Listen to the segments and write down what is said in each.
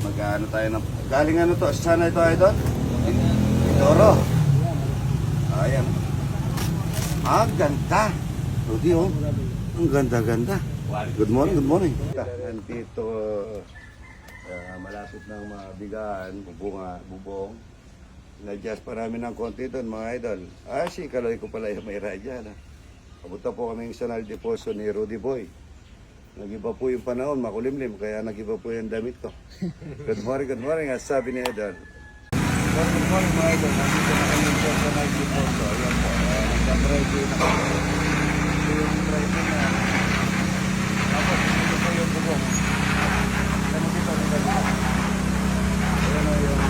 Mag-ano tayo ng... Galing ano to? Sana ito, idol? Toro. Ayan. Ah, ganda. Rudy, oh. Ang ganda-ganda. Good morning, good morning. Nandito, uh, malapit ng mabigaan, bubunga, bubong. Na-adjust pa namin ng konti doon, mga idol. Ah, si Kaloy ko pala yung may radya. Na. Papunta po kami sa Naldiposo ni Rudy Boy. Nag-iba po yung panahon, makulimlim, kaya nag-iba po yung damit ko. Good morning, good morning. At sabi ni Idol. Good morning, mga idol. Nandito na kami sa Naldiposo. Ayan po. Uh, Nagka-driving na kami. Ito yung driving na. Tapos, ito po yung bubong. Ano dito, dito? Ayan o yung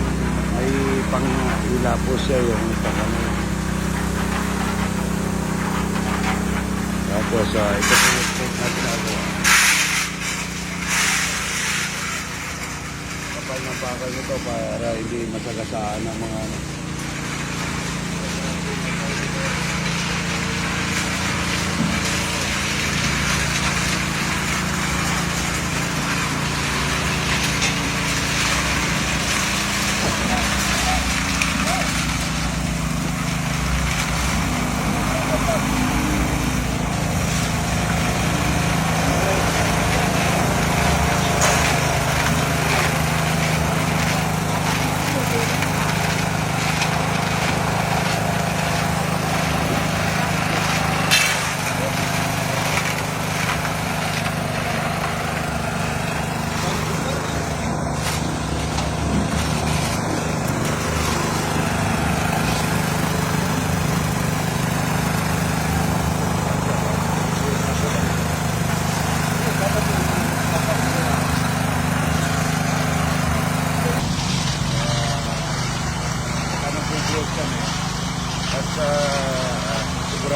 may pang-ila po siya yung Tapos, ah, ito po yung state na ginagawa. Kapal ng bakal nito para hindi masagasaan ng mga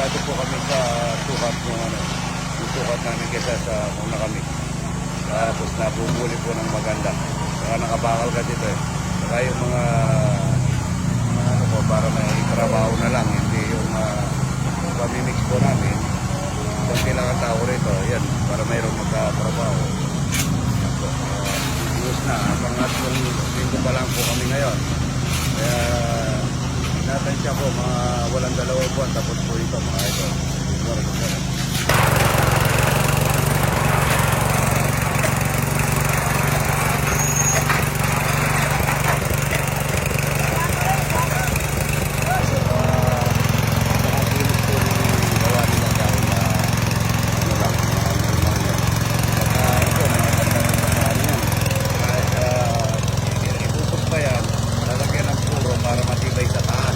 sigurado po kami sa tukat ng ano, yung tukat namin kesa sa muna kami. Tapos nabubuli po ng maganda. Saka nakabakal ka dito eh. Saka yung mga, ano po, para may trabaho na lang, hindi yung uh, pamimix po namin. Kung kailangan tao rito, yan, para mayroong magkatrabaho. Buhos na, pangat yung linggo pa lang po kami ngayon. Kaya natin siya po mga walang dalawang buwan tapos po ito mga ito. Good morning, good morning. Itutok pa yan, lalagyan ng puro para matibay sa taas.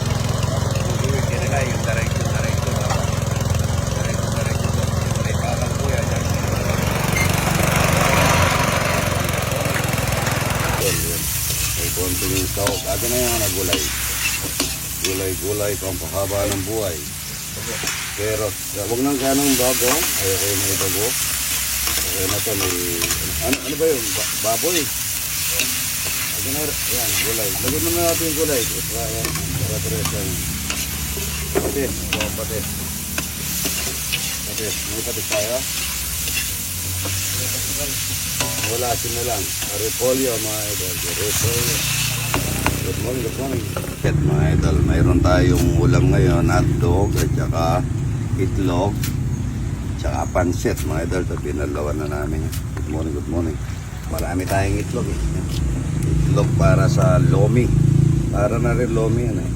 Tapos tutuwid ka nila yung direksyon, direksyon. Direksyon, direksyon. May parang po yan. yan. Yun, yun. May konting sahog. Aga na yung nagulay. Gulay-gulay, pampahaba ng buhay. Pero, huwag nang ganang bago. Ayoko yung may bago. Okay na to, may... Ano, ano ba yun? Ba- baboy? Lagyan na, ayan, gulay. Lagyan na natin yung gulay. Para, para tres yan. Patis, ito ang patis. Patis, may patis tayo. Wala, lang. Repolyo, mga idol. Repolyo. Good morning, good morning. At mga idol, mayroon tayong ulam ngayon, hotdog at saka itlog. Tsaka pansit, mga idol. Ito, pinalawan na namin. Good morning, good morning. Marami tayong itlog eh. Itlog para sa lomi. Para na rin lomi yan eh.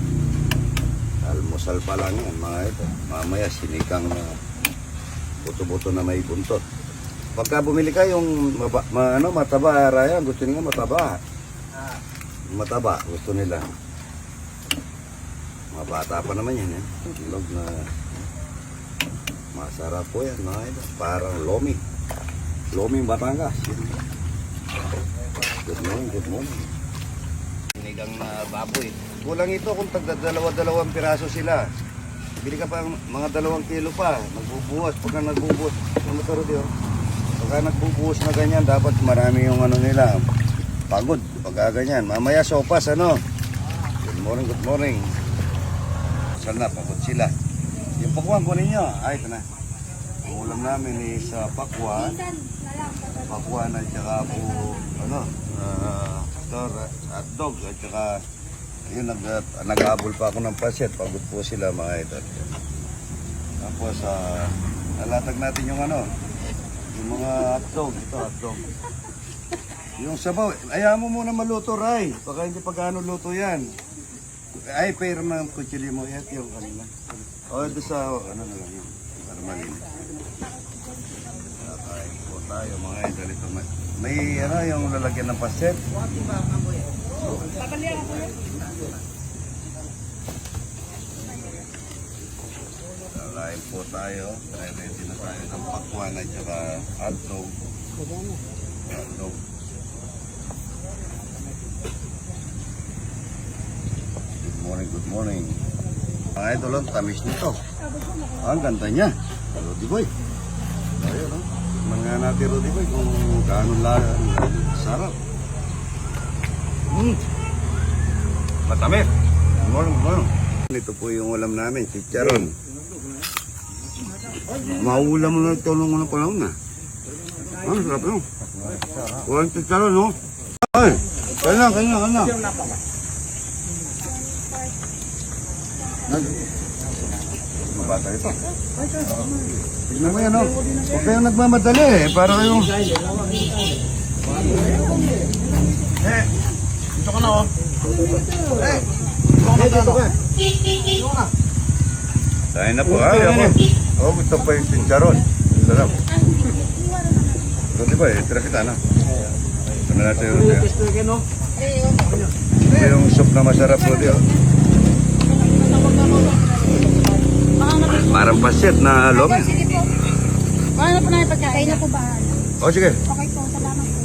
Almusal pa lang yan, mga ito. Mamaya sinikang na buto-buto na may buntot. Pagka bumili ka yung maba, ma, ano, mataba, Raya, gusto nila mataba. Mataba, gusto nila. Mga bata pa naman yan, eh. Itlog na masarap po yan, mga ito. Parang lomi. Lomi Batangas. Good morning, good morning. Sinigang na baboy. Kulang ito kung tagda dalawa-dalawang piraso sila. Bili ka pa mga dalawang kilo pa. Nagbubuhos. Pagka nagbubuhos, ano Rudy, oh? Pagka nagbubuhos na ganyan, dapat marami yung ano nila. Pagod. Pagka ganyan. Mamaya sopas, ano? Good morning, good morning. Sana, pagod sila. Yung pakwan, kunin nyo. Ay, ito na. Ang ulam namin is uh, pakwan. Pakwan at saka po, ano, ah, Ito, ra- hotdog at saka yun, nag, nag-aabol pa ako ng paset. Pagod po sila mga idol. Tapos, ah, nalatag natin yung ano, yung mga hotdog. Ito, hotdog. Yung sabaw, ayaw mo muna maluto, Ray. Baka hindi pa gaano luto yan. Ay, pero ng kutsili mo. Yan yung kanina. O, ito sa, ano na lang yun. Para malinis. Kakain po tayo mga idol. Ito, may, may ano, yung lalagyan ng paset. Kakain po tayo. Ready na tayo ng pakwan at saka hotdog. Hotdog. Good morning. Mga idol, ang tamis nito. Ang ganda niya. Rudy Boy. Ayun, no? Mga natin Rudy Boy kung gaano lang sarap. Mm. Matamis. Good morning, good morning. Ito po yung ulam namin, chicharon. Maulam na ito nung unang panahon na. Ah, sarap yun. Walang chicharon, no? Ay, kaya na, kaya na, na. Nag... Mabata ito. Tignan mo yan, oh. Huwag kayong nagmamadali, eh. Para kayong... Eh, dito ka na, oh. Eh, dito ka na, Tayo na po, ay ako. Oh, gusto pa yung sincharon. Sarap. Ito ba eh, tira kita na. Ito na natin yung Ito yung soup na masarap, Rudy, oh. Parang pasit na lome. Sige po. Paano po na yung pagkain? Kain na po ba? O, sige. Okay po, salamat po.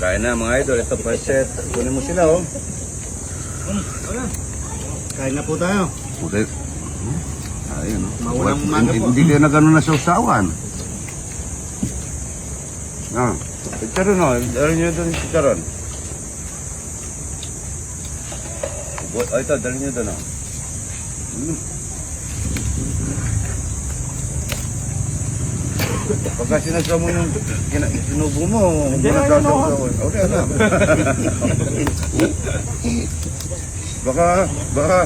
Kain na mga idol, ito pasit. Kunin mo sila, oh. Kain na po tayo. Okay. Ayun, oh. Maulang umaga hindi, po. hindi kayo na gano'n na sausawan. Ah, chicharon, oh. Dali nyo doon yung chicharon. Bu- Oh, ito, dali nyo doon, oh. Mm. Pagka sinasaw mo yung kina, sinubo mo, mo na sasaw. Okay, alam. baka, baka,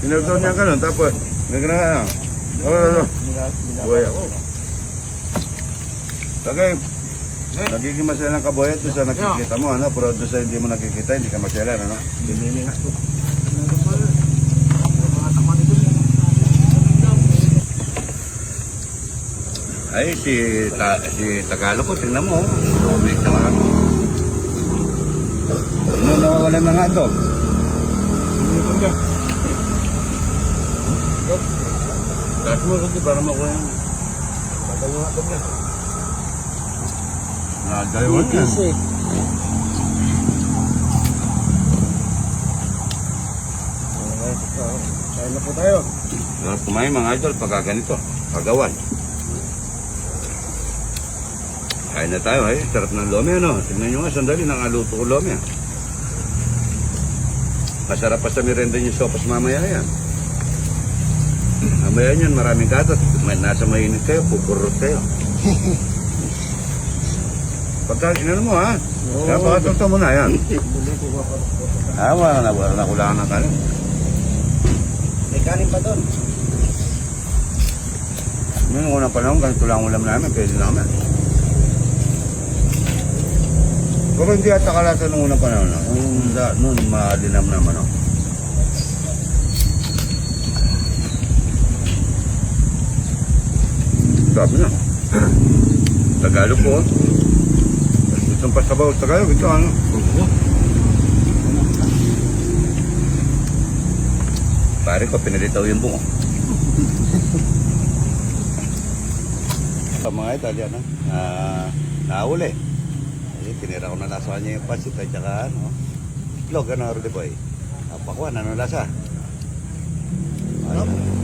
sinurdo niya ka nun, tapos, nagana ka. Oh, oh, oh. Buhay ako. Tagay, nagiging masaya ng kabuhay doon sa nakikita mo, ano? Pero doon sa hindi mo nakikita, hindi ka masaya, ano? Ay, si, ta, si Tagalog ko, tingnan mo. Lumik na mga. Ano nawawala nga doon? Tapos mo kasi para makuha yung... Nadalawa niya. Kain na po tayo. Kumain mga idol pagka ganito. Pagawan. Kain na tayo eh. Sarap ng lome ano. Tingnan nyo nga sandali nangaluto ko lome. ah. Masarap pa sa merenda yung sopas mamaya yan. Mamaya yan maraming gatas. May, nasa mainit kayo, pupurot kayo. Pagka inano mo ha. Kaya pakatuto mo na yan. Ah, wala na, wala na kulangan ng kanin. May kanin pa doon. Noong unang panahon, ganito lang ang ulam namin, pwede namin. Pero hindi ata kalata nung unang panahon. no? Nung da, noon, malinam naman. No? Sabi na. Tagalog po. Itong pasabaw, Tagalog, ito ano? Pare ko, pinalitaw yung bungo. Sa mga Italian, no? na nahuli. Tinira ko na lasa niya yung pasit at saka ano, itlog, ano, Rudy Boy. Napakwan, ano lasa? Ano?